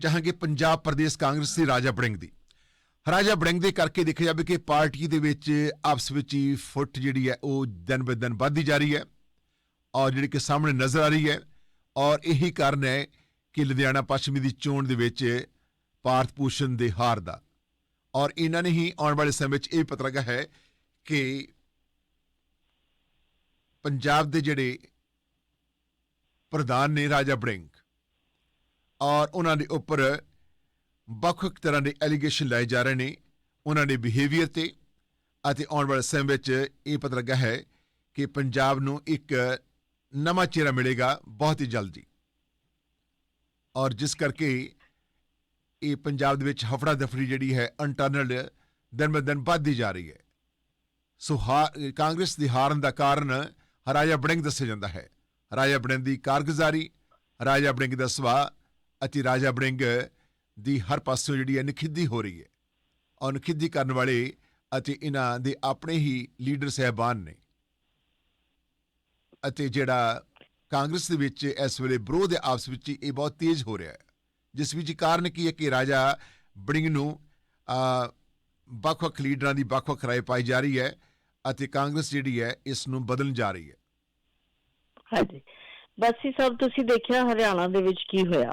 ਚਾਹਾਂਗੇ ਪੰਜਾਬ ਪ੍ਰਦੇਸ਼ ਕਾਂਗਰਸ ਦੀ ਰਾਜਾ ਬੜਿੰਗ ਦੀ। ਰਾਜਾ ਬੜਿੰਗ ਦੇ ਕਰਕੇ ਦੇਖਿਆ ਜਾਵੇ ਕਿ ਪਾਰਟੀ ਦੇ ਵਿੱਚ ਆਪਸ ਵਿੱਚ ਹੀ ਫੁੱਟ ਜਿਹੜੀ ਹੈ ਉਹ ਦਿਨ ਬ ਦਿਨ ਵੱਧਦੀ ਜਾ ਰਹੀ ਹੈ ਔਰ ਜਿਹੜੀ ਕਿ ਸਾਹਮਣੇ ਨਜ਼ਰ ਆ ਰਹੀ ਹੈ ਔਰ ਇਹੀ ਕਾਰਨ ਹੈ ਕਿ ਲੁਧਿਆਣਾ ਪੱਛਮੀ ਦੀ ਚੋਣ ਦੇ ਵਿੱਚ ਭਾਰਤ ਭੂਸ਼ਣ ਦੇ ਹਾਰ ਦਾ। ਔਰ ਇਹਨਾਂ ਨੇ ਹੀ ਆਉਣ ਵਾਲੇ ਸਮੇਂ ਵਿੱਚ ਇਹ ਪਤਾ ਲੱਗਾ ਹੈ ਕਿ ਪੰਜਾਬ ਦੇ ਜਿਹੜੇ ਪ੍ਰਧਾਨ ਨੇ ਰਾਜਾ ਬੜਿੰਗ ਔਰ ਉਹਨਾਂ ਦੇ ਉੱਪਰ ਵੱਖ-ਵੱਖ ਤਰ੍ਹਾਂ ਦੇ ਐਲੀਗੇਸ਼ਨ ਲਾਏ ਜਾ ਰਹੇ ਨੇ, ਉਹਨਾਂ ਦੇ ਬਿਹੇਵੀਅਰ ਤੇ। ਅਤੇ ਆਉਣ ਵਾਲੇ ਸਮੇਂ ਵਿੱਚ ਇਹ ਪਤਾ ਲੱਗਾ ਹੈ ਕਿ ਪੰਜਾਬ ਨੂੰ ਇੱਕ ਨਵਾਂ ਚਿਹਰਾ ਮਿਲੇਗਾ ਬਹੁਤ ਹੀ ਜਲਦੀ। ਔਰ ਜਿਸ ਕਰਕੇ ਇਹ ਪੰਜਾਬ ਦੇ ਵਿੱਚ ਹਫੜਾ ਦਫੜੀ ਜਿਹੜੀ ਹੈ ਇੰਟਰਨਲ ਦਿਨ ਬ ਦਿਨ ਵੱਧਦੀ ਜਾ ਰਹੀ ਹੈ। ਸੋ ਹਾ- ਕਾਂਗਰਸ ਦੀ ਹਾਰਨ ਦਾ ਕਾਰਨ ਰਾਜਾ ਬੜਿੰਗ ਦੱਸਿਆ ਜਾਂਦਾ ਹੈ। ਰਾਜਾ ਬੜਿੰਗ ਦੀ ਕਾਰਗੁਜ਼ਾਰੀ, ਰਾਜਾ ਬੜਿੰਗ ਦਾ ਸੁਭਾਅ ਅਤੇ ਰਾਜਾ ਬੜਿੰਗ ਦੀ ਹਰ ਪਾਸਿਓਂ ਜਿਹੜੀ ਹੈ ਨਖਿੱਧੀ ਹੋ ਰਹੀ ਹੈ। ਔਰ ਨਖਿੱਧੀ ਕਰਨ ਵਾਲੇ ਅਤੇ ਇਹਨਾਂ ਦੇ ਆਪਣੇ ਹੀ ਲੀਡਰ ਸਹਿਬਾਨ ਨੇ। ਅਤੇ ਜਿਹੜਾ ਕਾਂਗਰਸ ਦੇ ਵਿੱਚ ਇਸ ਵੇਲੇ ਵਿਰੋਧ ਦੇ ਆਪਸ ਵਿੱਚ ਇਹ ਬਹੁਤ ਤੇਜ਼ ਹੋ ਰਿਹਾ ਹੈ। ਜਿਸ ਵਿੱਚ ਕਾਰਨ ਕੀ ਹੈ ਕਿ ਰਾਜਾ ਬੜਿੰਗ ਨੂੰ ਵੱਖ-ਵੱਖ ਲੀਡਰਾਂ ਦੀ ਵੱਖ-ਵੱਖ ਰਾਏ ਪਾਈ ਜਾ ਰਹੀ ਹੈ ਅਤੇ ਕਾਂਗਰਸ ਜਿਹੜੀ ਹੈ ਇਸ ਨੂੰ ਬਦਲਣ ਜਾ ਰਹੀ ਹੈ। ਹਾਂਜੀ। ਬਸ ਇਹ ਸਭ ਤੁਸੀਂ ਦੇਖਿਆ ਹਰਿਆਣਾ ਦੇ ਵਿੱਚ ਕੀ ਹੋਇਆ?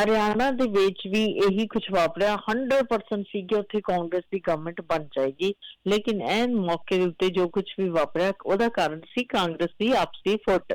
ਹਰਿਆਣਾ ਦੇ ਵਿੱਚ ਵੀ ਇਹੀ ਕੁਝ ਵਾਪਰਿਆ 100% ਸੀ ਕਿ ਉੱਥੇ ਕਾਂਗਰਸ ਦੀ ਗਵਰਨਮੈਂਟ ਬਣ ਜਾਏਗੀ। ਲੇਕਿਨ ਐਨ ਮੌਕੇ ਦੇ ਉੱਤੇ ਜੋ ਕੁਝ ਵੀ ਵਾਪਰਿਆ, ਉਹਦਾ ਕਾਰਨ ਸੀ ਕਾਂਗਰਸ ਦੀ ਆਪਸੀ ਫੁੱਟ।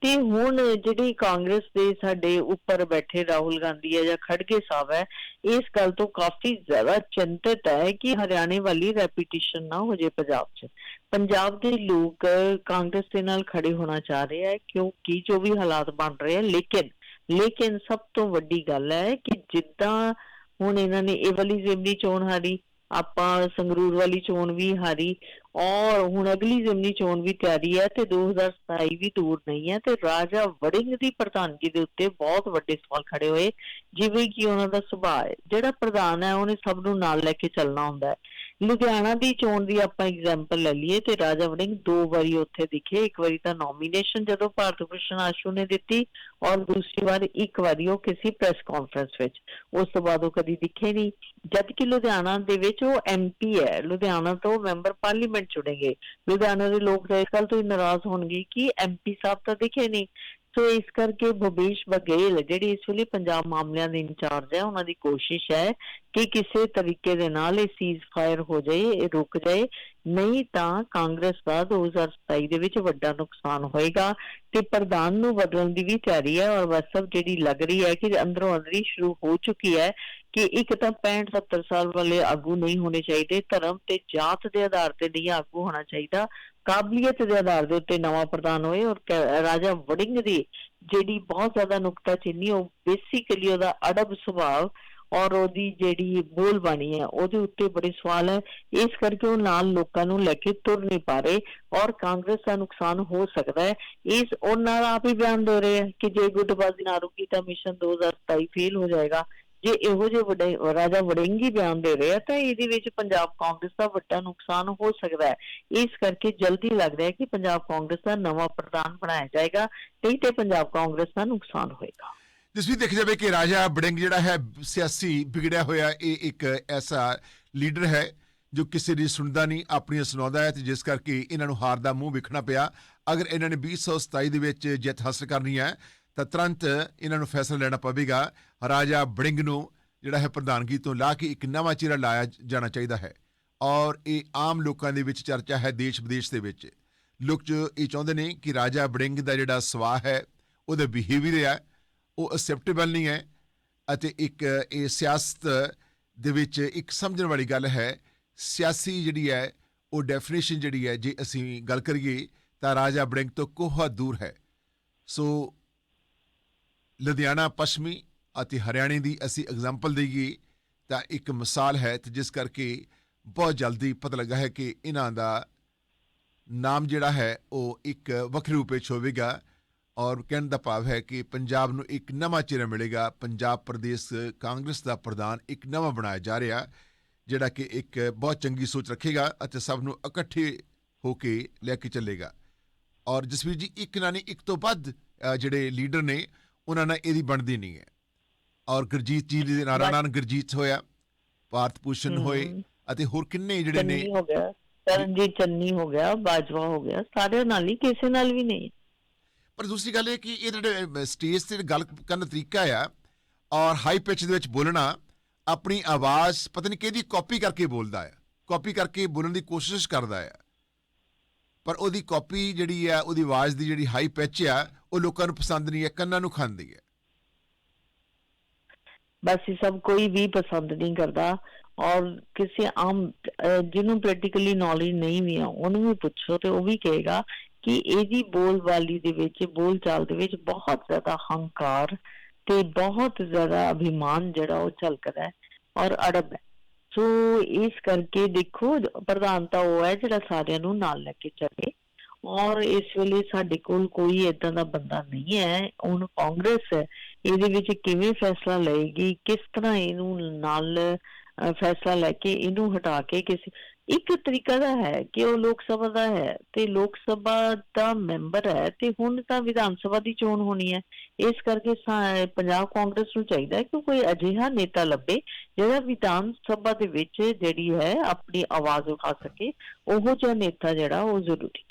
ਤੇ ਹੁਣ ਜਿਹੜੀ ਕਾਂਗਰਸ ਦੇ ਸਾਡੇ ਉੱਪਰ ਬੈਠੇ ਰਾਹੁਲ ਗਾਂਧੀ ਹੈ ਜਾਂ ਖੜਗੇ ਸਾਹਿਬ ਹੈ, ਇਸ ਗੱਲ ਤੋਂ ਕਾਫੀ ਜ਼ਿਆਦਾ ਚਿੰਤਤ ਹੈ ਕਿ ਹਰਿਆਣੇ ਵਾਲੀ ਰੈਪੀਟੀਸ਼ਨ ਨਾ ਹੋ ਜੇ ਪੰਜਾਬ 'ਚ। ਪੰਜਾਬ ਦੇ ਲੋਕ ਕਾਂਗਰਸ ਦੇ ਨਾਲ ਖੜੇ ਹੋਣਾ ਚਾਹ ਰਹੇ ਹੈ, ਕਿਉਂਕਿ ਜੋ ਵੀ ਹਾਲਾਤ ਬਣ ਰਹੇ ਹੈ, ਲੇਕਿਨ ਲੇਕਿਨ ਸਭ ਤੋਂ ਵੱਡੀ ਗੱਲ ਹੈ ਕਿ ਜਿੱਦਾਂ ਹੁਣ ਇਹਨਾਂ ਨੇ ਇਹ ਵਾਲੀ ਜ਼ਿਮਨੀ ਚੋਣ ਹਾਰੀ, ਆਪਾਂ ਸੰਗਰੂਰ ਵਾਲੀ ਚੋਣ ਵੀ ਹਾਰੀ, ਔਰ ਹੁਣ ਅਗਲੀ ਜ਼ਿਮਨੀ ਚੋਣ ਵੀ ਤਿਆਰੀ ਹੈ ਤੇ 2027 ਵੀ ਦੂਰ ਨਹੀਂ ਹੈ ਤੇ ਰਾਜਾ ਵੜਿੰਗ ਦੀ ਪ੍ਰਧਾਨਗੀ ਦੇ ਉੱਤੇ ਬਹੁਤ ਵੱਡੇ ਸਵਾਲ ਖੜੇ ਹੋਏ, ਜਿਵੇਂ ਕਿ ਉਹਨਾਂ ਦਾ ਸੁਭਾਅ ਹੈ, ਜਿਹੜਾ ਪ੍ਰਧਾਨ ਹੈ ਉਹਨੇ ਸਭ ਨੂੰ ਨਾਲ ਲੈ ਕੇ ਚੱਲਣਾ ਹੁੰਦਾ ਹੈ। ਲੁਧਿਆਣਾ ਦੀ ਚੋਣ ਦੀ ਆਪਾਂ ਐਗਜ਼ਾਮਪਲ ਲੈ ਲਈਏ ਤੇ ਰਾਜਾ ਵੜਿੰਗ ਦੋ ਵਾਰੀ ਉੱਥੇ ਦਿਖੇ, ਇੱਕ ਵਾਰੀ ਤਾਂ ਨੋਮੀਨੇਸ਼ਨ ਜਦੋਂ ਭਾਰਤ ਭੂਸ਼ਣ ਆਸ਼ੂ ਨੇ ਦਿੱਤੀ ਔਰ ਦੂਸਰੀ ਵਾਰ ਇੱਕ ਵਾਰੀ ਉਹ ਕਿਸੇ ਪ੍ਰੈਸ ਕਾਨਫਰੰਸ ਵਿੱਚ। ਉਸ ਤੋਂ ਬਾਅਦ ਉਹ ਕਦੀ ਦਿਖੇ ਨਹੀਂ। ਜਦ ਕਿ ਲੁਧਿਆਣਾ ਦੇ ਵਿੱਚ ਉਹ ਐਮਪੀ ਹੈ। ਲੁਧਿਆਣਾ ਤੋਂ ਮੈਂਬਰ ਪਾਰਲੀਮੈਂਟ ਚੁਣੇਗੇ ਲੁਧਿਆਣਾ ਦੇ ਲੋਕ ਇਸ ਗੱਲ ਤੋਂ ਹੀ ਨਾਰਾਜ਼ ਹੋਣਗੇ ਕਿ ਐਮਪੀ ਸਾਹਿਬ ਤਾਂ ਦਿਖੇ ਨਹੀਂ। ਸੋ ਇਸ ਕਰਕੇ ਭੁਪੇਸ਼ ਬਘੇਲ ਜਿਹੜੀ ਇਸ ਵੇਲੇ ਪੰਜਾਬ ਮਾਮਲਿਆਂ ਦੇ ਇੰਚਾਰਜ ਹੈ, ਉਹਨਾਂ ਦੀ ਕੋਸ਼ਿਸ਼ ਹੈ ਕਿ ਕਿਸੇ ਤਰੀਕੇ ਦੇ ਨਾਲ ਇਹ ਸੀਜ਼ ਫਾਇਰ ਹੋ ਜਾਏ, ਇਹ ਰੁਕ ਜਾਏ। ਨਹੀਂ ਤਾਂ ਕਾਂਗਰਸ ਦਾ 2027 ਦੇ ਵਿੱਚ ਵੱਡਾ ਨੁਕਸਾਨ ਹੋਏਗਾ ਤੇ ਪ੍ਰਧਾਨ ਨੂੰ ਬਦਲਣ ਦੀ ਵੀ ਤਿਆਰੀ ਹੈ ਔਰ ਵਸਬ ਜਿਹੜੀ ਲੱਗ ਰਹੀ ਹੈ ਕਿ ਅੰਦਰੋਂ ਅੰਦਰੀ ਸ਼ੁਰੂ ਹੋ ਚੁੱਕੀ ਹੈ ਕਿ ਇੱਕ ਤਾਂ 65 70 ਸਾਲ ਵਾਲੇ ਆਗੂ ਨਹੀਂ ਹੋਣੇ ਚਾਹੀਦੇ, ਧਰਮ ਤੇ ਜਾਤ ਦੇ ਆਧਾਰ ਤੇ ਨਹੀਂ ਆਗੂ ਹੋਣਾ ਚਾਹੀਦਾ। ਕਾਬਲੀਅਤ ਦੇ ਆਧਾਰ ਦੇ ਉੱਤੇ ਨਵਾਂ ਪ੍ਰਧਾਨ ਹੋਏ ਔਰ ਰਾਜਾ ਵੜਿੰਗ ਦੀ ਜਿਹੜੀ ਬਹੁਤ ਜ਼ਿਆਦਾ ਨੁਕਤਾ ਉਹ ਬੇਸਿਕਲੀ ਉਹਦਾ ਅੜਬ ਸੁਭਾਅ ਔਰ ਉਹਦੀ ਜਿਹੜੀ ਬੋਲ ਬਾਣੀ ਹੈ, ਉਹਦੇ ਉੱਤੇ ਬੜੇ ਸਵਾਲ ਹੈ। ਇਸ ਕਰਕੇ ਉਹ ਨਾਲ ਲੋਕਾਂ ਨੂੰ ਲੈ ਕੇ ਤੁਰ ਨਹੀਂ ਪਾ ਰਹੇ ਔਰ ਕਾਂਗਰਸ ਦਾ ਨੁਕਸਾਨ ਹੋ ਸਕਦਾ ਹੈ। ਇਸ ਉਹ ਨਾਲ ਆਪ ਹੀ ਬਿਆਨ ਦੇ ਰਹੇ ਹੈ ਕਿ ਜੇ ਗੁੱਟਬਾਜ਼ੀ ਨਾ ਰੁਕੀ ਤਾਂ ਮਿਸ਼ਨ 2027 ਫੇਲ ਹੋ ਜਾਏਗਾ। ਜੇ ਇਹੋ ਜਿਹੇ ਵੱਡੇ ਰਾਜਾ ਵੜਿੰਗੀ ਬਿਆਨ ਦੇ ਰਹੇ, ਤਾਂ ਇਹਦੇ ਵਿੱਚ ਪੰਜਾਬ ਕਾਂਗਰਸ ਦਾ ਵੱਡਾ ਨੁਕਸਾਨ ਹੋ ਸਕਦਾ ਹੈ। ਇਸ ਕਰਕੇ ਜਲਦੀ ਲੱਗ ਹੈ ਕਿ ਪੰਜਾਬ ਕਾਂਗਰਸ ਦਾ ਨਵਾਂ ਪ੍ਰਧਾਨ ਬਣਾਇਆ ਜਾਏਗਾ ਨਹੀਂ ਤੇ ਪੰਜਾਬ ਕਾਂਗਰਸ ਦਾ ਨੁਕਸਾਨ ਹੋਏਗਾ। ਜਿਸ ਵੀ ਦੇਖ ਜਾਵੇ ਕਿ ਰਾਜਾ ਬੜਿੰਗ ਜਿਹੜਾ ਹੈ, ਸਿਆਸੀ ਵਿਗੜਿਆ ਹੋਇਆ, ਇਹ ਇੱਕ ਐਸਾ ਲੀਡਰ ਹੈ ਜੋ ਕਿਸੇ ਦੀ ਸੁਣਦਾ ਨਹੀਂ, ਆਪਣੀਆਂ ਸੁਣਾਉਂਦਾ ਹੈ ਤੇ ਜਿਸ ਕਰਕੇ ਇਹਨਾਂ ਨੂੰ ਹਾਰ ਦਾ ਮੂੰਹ ਵੇਖਣਾ ਪਿਆ। ਅਗਰ ਇਹਨਾਂ ਨੇ 2027 ਦੇ ਵਿੱਚ ਜਿੱਤ ਹਾਸਲ ਕਰਨੀ ਹੈ ਤਾਂ ਤੁਰੰਤ ਇਹਨਾਂ ਨੂੰ ਫੈਸਲਾ ਲੈਣਾ ਪਵੇਗਾ। ਰਾਜਾ ਬੜਿੰਗ ਨੂੰ ਜਿਹੜਾ ਹੈ ਪ੍ਰਧਾਨਗੀ ਤੋਂ ਲਾ ਕੇ ਇੱਕ ਨਵਾਂ ਚਿਹਰਾ ਲਾਇਆ ਜਾਣਾ ਚਾਹੀਦਾ ਹੈ। ਔਰ ਇਹ ਆਮ ਲੋਕਾਂ ਦੇ ਵਿੱਚ ਚਰਚਾ ਹੈ ਦੇਸ਼ ਵਿਦੇਸ਼ ਦੇ ਵਿੱਚ। ਲੋਕ ਜੋ ਇਹ ਚਾਹੁੰਦੇ ਨੇ ਕਿ ਰਾਜਾ ਬੜਿੰਗ ਦਾ ਜਿਹੜਾ ਸੁਭਾਅ ਹੈ, ਉਹਦਾ ਬਿਹੇਵੀਅਰ ਹੈ, ਉਹ ਅਸੈਪਟੇਬਲ ਨਹੀਂ ਹੈ ਅਤੇ ਇੱਕ ਇਹ ਸਿਆਸਤ ਦੇ ਵਿੱਚ ਇੱਕ ਸਮਝਣ ਵਾਲੀ ਗੱਲ ਹੈ, ਸਿਆਸੀ ਜਿਹੜੀ ਹੈ, ਉਹ ਡੈਫੀਨੇਸ਼ਨ ਜਿਹੜੀ ਹੈ, ਜੇ ਅਸੀਂ ਗੱਲ ਕਰੀਏ ਤਾਂ ਰਾਜਾ ਬੜਿੰਗ ਤੋਂ ਕੋਹਾ ਦੂਰ ਹੈ। ਸੋ ਲੁਧਿਆਣਾ, ਪੱਛਮੀ ਅਤੇ ਹਰਿਆਣੇ ਦੀ ਅਸੀਂ ਐਗਜ਼ਾਮਪਲ ਦੇਈਏ ਤਾਂ ਇੱਕ ਮਿਸਾਲ ਹੈ ਤੇ ਜਿਸ ਕਰਕੇ ਬਹੁਤ ਜਲਦੀ ਪਤਾ ਲੱਗਾ ਹੈ ਕਿ ਇਹਨਾਂ ਦਾ ਨਾਮ ਜਿਹੜਾ ਹੈ ਉਹ ਇੱਕ ਵੱਖਰੇ ਰੂਪ ਵਿੱਚ ਹੋਵੇਗਾ ਔਰ ਕਹਿਣ ਦਾ ਭਾਵ ਹੈ ਕਿ ਪੰਜਾਬ ਨੂੰ ਇੱਕ ਨਵਾਂ ਚਿਹਰਾ ਮਿਲੇਗਾ। ਪੰਜਾਬ ਪ੍ਰਦੇਸ਼ ਕਾਂਗਰਸ ਦਾ ਪ੍ਰਧਾਨ ਇੱਕ ਨਵਾਂ ਬਣਾਇਆ ਜਾ ਰਿਹਾ ਜਿਹੜਾ ਕਿ ਇੱਕ ਬਹੁਤ ਚੰਗੀ ਸੋਚ ਰੱਖੇਗਾ ਅਤੇ ਸਭ ਨੂੰ ਇਕੱਠੇ ਹੋ ਕੇ ਲੈ ਕੇ ਚੱਲੇਗਾ। ਔਰ ਜਸਵੀਰ ਜੀ, ਇੱਕ ਨਾ ਨਹੀਂ ਇੱਕ ਤੋਂ ਵੱਧ ਜਿਹੜੇ ਲੀਡਰ ਨੇ ਉਹਨਾਂ ਨਾਲ ਇਹਦੀ ਬਣਦੀ ਨਹੀਂ ਹੈ। ਔਰ ਗੁਰਜੀਤ ਜੀ ਦੇ ਨਾਰਾ ਨਾਲ ਗੁਰਜੀਤ ਹੋਇਆ ਭਾਰਤ ਭੂਸ਼ਣ ਹੋਏ। ਅਤੇ ਹੋਰ ਕਿੰਨੇ ਜਿਹੜੇ ਨੇ? ਹੋ ਗਿਆ ਤਰਨਜੀਤ ਚੰਨੀ ਹੋ ਗਿਆ ਬਾਜਵਾ ਹੋ ਗਿਆ ਸਾਰਿਆਂ ਨਾਲ ਹੀ ਕਿਸੇ ਨਾਲ ਵੀ ਨਹੀਂ। ਪਰ ਦੂਸਰੀ ਗੱਲ ਇਹ ਕਿ ਇਹ ਜਿਹੜੇ ਸਟੇਜ ਤੇ ਗੱਲ ਕਰਨ ਦਾ ਤਰੀਕਾ ਆ ਔਰ ਹਾਈ ਪਿਚ ਦੇ ਵਿੱਚ ਬੋਲਣਾ ਆਪਣੀ ਆਵਾਜ਼ ਪਤਾ ਨਹੀਂ ਕਿਹਦੀ ਕਾਪੀ ਕਰਕੇ ਬੋਲਦਾ ਆ। ਕਾਪੀ ਕਰਕੇ ਬੋਲਣ ਦੀ ਕੋਸ਼ਿਸ਼ ਕਰਦਾ ਆ। ਪਰ ਉਹਦੀ ਕਾਪੀ ਜਿਹੜੀ ਆ ਉਹਦੀ ਆਵਾਜ਼ ਦੀ ਜਿਹੜੀ ਹਾਈ ਪਿਚ ਆ ਉਹ ਲੋਕਾਂ ਨੂੰ ਪਸੰਦ ਨਹੀਂ ਹੈ, ਕੰਨਾਂ ਨੂੰ ਖਾਂਦੀ ਹੈ। ਬਸ ਇਹ ਸਭ ਕੋਈ ਵੀ ਪਸੰਦ ਨਹੀਂ ਕਰਦਾ ਔਰ ਕਿਸੇ ਆਮ ਜਿਹਨੂੰ ਪ੍ਰੈਕਟੀਕਲੀ ਨੌਲੇਜ ਨਹੀਂ ਵੀ ਆ, ਉਹਨੂੰ ਵੀ ਪੁੱਛੋ ਤੇ ਉਹ ਵੀ ਕਹੇਗਾ ਕਿ ਇਹਦੀ ਬੋਲਬਾਲੀ ਦੇ ਵਿੱਚ ਬੋਲਚਾਲ ਦੇ ਵਿੱਚ ਬਹੁਤ ਜ਼ਿਆਦਾ ਹੰਕਾਰ ਤੇ ਬਹੁਤ ਜ਼ਿਆਦਾ ਅਭਿਮਾਨ ਜਿਹੜਾ ਉਹ ਝਲਕਦਾ ਹੈ ਔਰ ਅੜਬ ਹੈ। ਸੋ ਇਸ ਕਰਕੇ ਦੇਖੋ, ਪ੍ਰਧਾਨਤਾ ਉਹ ਹੈ ਜਿਹੜਾ ਸਾਰਿਆਂ ਨੂੰ ਨਾਲ ਲੈ ਕੇ ਚੱਲੇ। ਔਰ ਇਸ ਵੇਲੇ ਸਾਡੇ ਕੋਲ ਕੋਈ ਇਦਾਂ ਦਾ ਬੰਦਾ ਨਹੀਂ ਹੈ। ਹੁਣ ਕਾਂਗਰਸ ਹੈ ਇਹਦੇ ਵਿੱਚ ਕਿਵੇਂ ਫੈਸਲਾ ਲਏਗੀ? ਕਿਸ ਤਰ੍ਹਾਂ ਇਹਨੂੰ ਨਾਲ ਫੈਸਲਾ ਲੈ ਕੇ ਇਹਨੂੰ ਹਟਾ ਕੇ ਕਿਸੇ ਇੱਕ ਤਰੀਕਾ ਦਾ ਹੈ ਕਿ ਉਹ ਲੋਕ ਸਭਾ ਦਾ ਹੈ ਤੇ ਲੋਕ ਸਭਾ ਦਾ ਮੈਂਬਰ ਹੈ ਤੇ ਹੁਣ ਤਾਂ ਵਿਧਾਨ ਸਭਾ ਦੀ ਚੋਣ ਹੋਣੀ ਹੈ। ਇਸ ਕਰਕੇ ਪੰਜਾਬ ਕਾਂਗਰਸ ਨੂੰ ਚਾਹੀਦਾ ਕਿ ਕੋਈ ਅਜਿਹਾ ਨੇਤਾ ਲੱਭੇ ਜਿਹੜਾ ਵਿਧਾਨ ਸਭਾ ਦੇ ਵਿੱਚ ਜਿਹੜੀ ਹੈ ਆਪਣੀ ਆਵਾਜ਼ ਉਠਾ ਸਕੇ। ਉਹ ਜਿਹਾ ਨੇਤਾ ਜਿਹੜਾ ਉਹ ਜ਼ਰੂਰੀ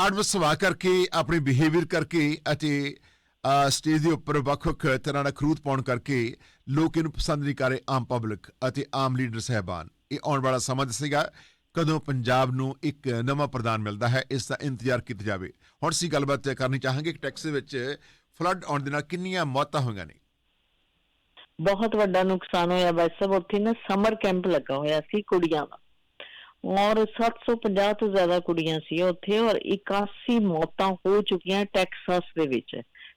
ਹੈ ਆਡਮ ਕਰਕੇ, ਆਪਣੇ ਬਿਹੇਵੀਅਰ ਕਰਕੇ ਅਤੇ ਸਟੇਜ ਦੇ ਉੱਪਰ ਵੱਖ-ਵੱਖ ਤਰ੍ਹਾਂ ਦਾ ਖਰੂਦ ਪਾਉਣ ਕਰਕੇ ਲੋਕ ਇਹਨੂੰ ਪਸੰਦ ਨਹੀਂ ਕਰ ਰਹੇ, ਆਮ ਪਬਲਿਕ ਅਤੇ ਆਮ ਲੀਡਰ ਸਹਿਬਾਨ। ਇਹ ਆਉਣ ਵਾਲਾ ਸਮਾਂ ਦੱਸੇਗਾ ਕਦੋਂ ਪੰਜਾਬ ਨੂੰ ਇੱਕ ਨਵਾਂ ਪ੍ਰਧਾਨ ਮਿਲਦਾ ਹੈ, ਇਸ ਦਾ ਇੰਤਜ਼ਾਰ ਕੀਤਾ ਜਾਵੇ। ਹੁਣ ਅਸੀਂ ਗੱਲਬਾਤ ਕਰਨੀ ਚਾਹਾਂਗੇ ਕਿ ਟੈਕਸ ਵਿੱਚ ਫਲੱਡ ਆਉਣ ਦੇ ਨਾਲ ਕਿੰਨੀਆਂ ਮੌਤਾਂ ਹੋਈਆਂ ਨੇ। ਬਹੁਤ ਵੱਡਾ ਨੁਕਸਾਨ ਹੋਇਆ ਵੈਸੇ ਸਭ ਉੱਥੇ ਨਾ ਸਮਰ ਕੈਂਪ ਲੱਗਾ ਹੋਇਆ ਸੀ ਕੁੜੀਆਂ ਦਾ। ਔਰ 750 ਤੋਂ ਜ਼ਿਆਦਾ ਕੁੜੀਆਂ ਸੀ ਉੱਥੇ ਔਰ 81 ਮੌਤਾਂ ਹੋ ਚੁੱਕੀਆਂ ਟੈਕਸਾਸ ਦੇ ਵਿੱਚ।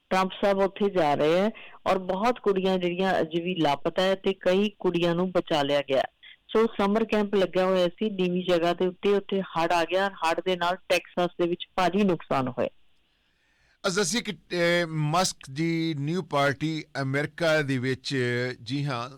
ਟਰੰਪ ਸਾਹਿਬ ਉੱਥੇ ਜਾ ਰਹੇ ਹੈ ਔਰ ਬਹੁਤ ਕੁੜੀਆਂ ਜਿਹੜੀਆਂ ਅਜੇ ਵੀ ਲਾਪਤਾ ਹੈ ਤੇ ਕਈ ਕੁੜੀਆਂ ਨੂੰ ਬਚਾ ਲਿਆ ਗਿਆ ਸੋ ਸਮਰ ਕੈਂਪ ਲੱਗਿਆ ਹੋਇਆ ਸੀ, ਨੀਵੀਂ ਜਗ੍ਹਾ ਦੇ ਉੱਤੇ ਉੱਥੇ ਹੜ ਆ ਗਿਆ ਹੜ ਦੇ ਨਾਲ ਟੈਕਸਾਸ ਦੇ ਵਿੱਚ ਭਾਰੀ ਨੁਕਸਾਨ ਹੋਇਆ। ਅਸ ਅਸੀਂ ਕਿ ਮਸਕ ਦੀ ਨਿਊ ਪਾਰਟੀ ਅਮਰੀਕਾ ਦੇ ਵਿੱਚ ਜੀ ਹਾਂ